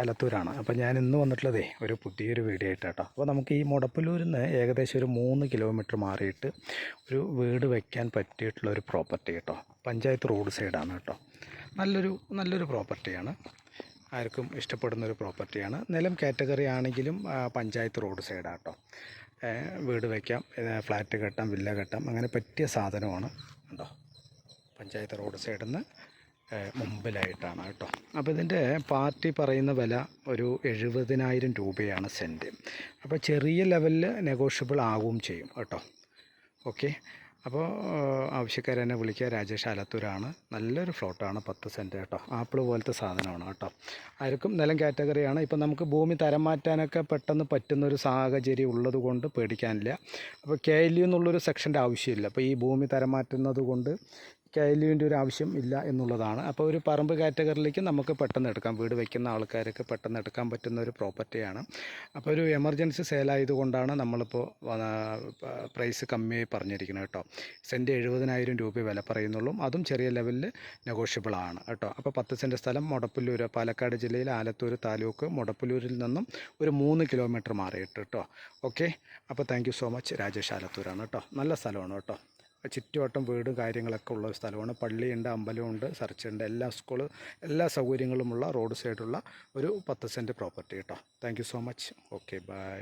ആലത്തൂരാണ് അപ്പോൾ ഞാൻ ഇന്ന് വന്നിട്ടുള്ളതേ ഒരു പുതിയൊരു വീഡിയോ ആയിട്ടാട്ടോ. അപ്പോൾ നമുക്ക് ഈ മുടപ്പല്ലൂരിൽ നിന്ന് ഏകദേശം ഒരു മൂന്ന് കിലോമീറ്റർ മാറിയിട്ട് ഒരു വീട് വയ്ക്കാൻ പറ്റിയിട്ടുള്ള ഒരു പ്രോപ്പർട്ടി കേട്ടോ. പഞ്ചായത്ത് റോഡ് സൈഡാണ് കേട്ടോ. നല്ലൊരു നല്ലൊരു പ്രോപ്പർട്ടിയാണ്. ആർക്കും ഇഷ്ടപ്പെടുന്ന ഒരു പ്രോപ്പർട്ടിയാണ്. നിലം കാറ്റഗറി ആണെങ്കിലും പഞ്ചായത്ത് റോഡ് സൈഡാണ് കേട്ടോ. വീട് വയ്ക്കാം ഫ്ലാറ്റ് കെട്ടാം വില്ല കെട്ടാം അങ്ങനെ പറ്റിയ സാധനമാണ് കേട്ടോ പഞ്ചായത്ത് റോഡ് സൈഡിൽ നിന്ന് മുമ്പിലായിട്ടാണ് കേട്ടോ. അപ്പോൾ ഇതിന്റെ പാർട്ടി പറയുന്ന വില ഒരു എഴുപതിനായിരം രൂപയാണ് സെന്റ് അപ്പോൾ ചെറിയ ലെവലിൽ നെഗോഷ്യബിൾ ആവുകയും ചെയ്യും കേട്ടോ. ഓക്കെ? അപ്പോൾ ആവശ്യക്കാരെന്നെ വിളിക്കുക. രാജേഷ് ആലത്തൂരാണ്. നല്ലൊരു ഫ്ലോട്ടാണ് പത്ത് സെന്റ് കേട്ടോ. ആപ്പിൾ പോലത്തെ സാധനമാണ് കേട്ടോ. ആർക്കും നിലം കാറ്റഗറിയാണ് ഇപ്പോൾ നമുക്ക് ഭൂമി തരം മാറ്റാനൊക്കെ പെട്ടെന്ന് പറ്റുന്നൊരു സാഹചര്യം ഉള്ളത് കൊണ്ട് പേടിക്കാനില്ല. അപ്പോൾ കെ എൽ യു എന്നുള്ളൊരു സെക്ഷന്റെ ആവശ്യമില്ല. അപ്പോൾ ഈ ഭൂമി തരം മാറ്റുന്നത് കൊണ്ട് കെ ഒരു ആവശ്യം ഇല്ല എന്നുള്ളതാണ്. അപ്പോൾ ഒരു പറമ്പ് കാറ്റഗറിയിലേക്ക് നമുക്ക് പെട്ടെന്ന് എടുക്കാം. വീട് വയ്ക്കുന്ന ആൾക്കാരൊക്കെ പെട്ടെന്ന് എടുക്കാൻ പറ്റുന്ന ഒരു പ്രോപ്പർട്ടിയാണ് അപ്പോൾ ഒരു എമർജൻസി സെയിലായതുകൊണ്ടാണ് നമ്മളിപ്പോൾ പ്രൈസ് കമ്മിയായി പറഞ്ഞിരിക്കുന്നത് കേട്ടോ. സെന്റ് എഴുപതിനായിരം രൂപ വില പറയുന്നുള്ളൂ. അതും ചെറിയ ലെവലിൽ നെഗോഷ്യബിൾ ആണ് കേട്ടോ. അപ്പോൾ പത്ത് സെന്റ് സ്ഥലം മുടപ്പുല്ലൂർ പാലക്കാട് ജില്ലയിൽ ആലത്തൂർ താലൂക്ക് മുടപ്പുല്ലൂരിൽ നിന്നും ഒരു മൂന്ന് കിലോമീറ്റർ മാറിയിട്ട് കേട്ടോ. ഓക്കെ അപ്പോൾ താങ്ക് സോ മച്ച് രാജേഷ് ആലത്തൂരാണ് കേട്ടോ. നല്ല സ്ഥലമാണ് കേട്ടോ. ചുറ്റുവട്ടം വീടും കാര്യങ്ങളൊക്കെ ഉള്ള ഒരു സ്ഥലമാണ്. പള്ളിയുണ്ട് അമ്പലമുണ്ട് ചർച്ചുണ്ട്. എല്ലാ സ്കൂൾ എല്ലാ സൗകര്യങ്ങളുമുള്ള റോഡ് സൈഡുള്ള ഒരു പത്ത് സെന്റ് പ്രോപ്പർട്ടി കേട്ടോ. Thank so much okay bye